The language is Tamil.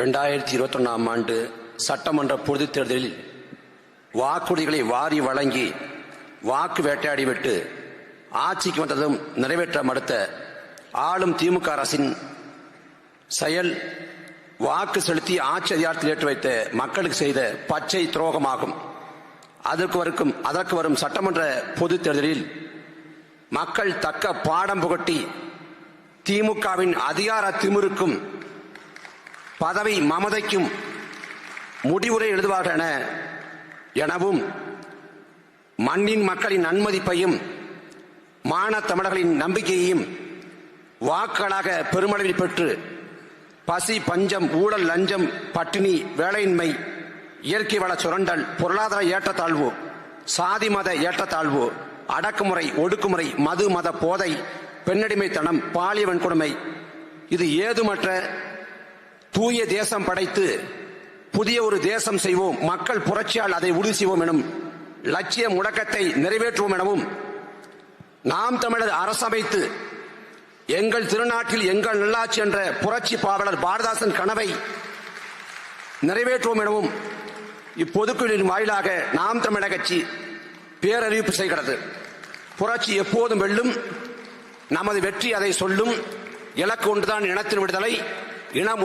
ரெண்டாயிரத்தி இருபத்தொன்னாம் ஆண்டு சட்டமன்ற பொது தேர்தலில் வாக்குறுதிகளை வாரி வழங்கி வாக்கு வேட்டையாடிவிட்டு ஆட்சிக்கு வந்ததும் நிறைவேற்ற மறுத்த ஆளும் திமுக அரசின் செயல் வாக்கு செலுத்தி ஆட்சி அதிகாரத்தில் ஏற்று வைத்த மக்களுக்கு செய்த பச்சை துரோகமாகும். அதற்கு வரைக்கும் அதற்கு வரும் சட்டமன்ற பொதுத் தேர்தலில் மக்கள் தக்க பாடம் புகட்டி திமுகவின் அதிகார திமிருக்கும் பதவி மமதைக்கும் முடிவுரை எழுதுவார்கள் எனவும் மண்ணின் மக்களின் நன்மதிப்பையும் மான தமிழர்களின் நம்பிக்கையையும் வாக்களாக பெருமளவில் பெற்று பசி பஞ்சம் ஊழல் லஞ்சம் பட்டினி வேலையின்மை இயற்கை வள சுரண்டல் பொருளாதார ஏற்றத்தாழ்வு சாதி மத ஏற்றத்தாழ்வு அடக்குமுறை ஒடுக்குமுறை மது மத போதை பெண்ணடிமைத்தனம் பாலிய வன்கொடுமை இது ஏதுமற்ற தூய தேசம் படைத்து புதிய ஒரு தேசம் செய்வோம். மக்கள் புரட்சியால் அதை உறுதி செய்வோம் எனும் லட்சிய முடக்கத்தை நிறைவேற்றுவோம் எனவும் நாம் தமிழர் அரசமைத்து எங்கள் திருநாட்டில் எங்கள் நல்லாட்சி என்ற புரட்சி பாவலர் பாரதாசன் கனவை நிறைவேற்றுவோம் எனவும் இப்பொதுக்குழுவின் வாயிலாக நாம் தமிழக கட்சி பேரறிவிப்பு செய்கிறது. புரட்சி எப்போதும் வெல்லும் நமது வெற்றி அதை சொல்லும் இலக்கு ஒன்றுதான் இனத்தின் விடுதலை இனம்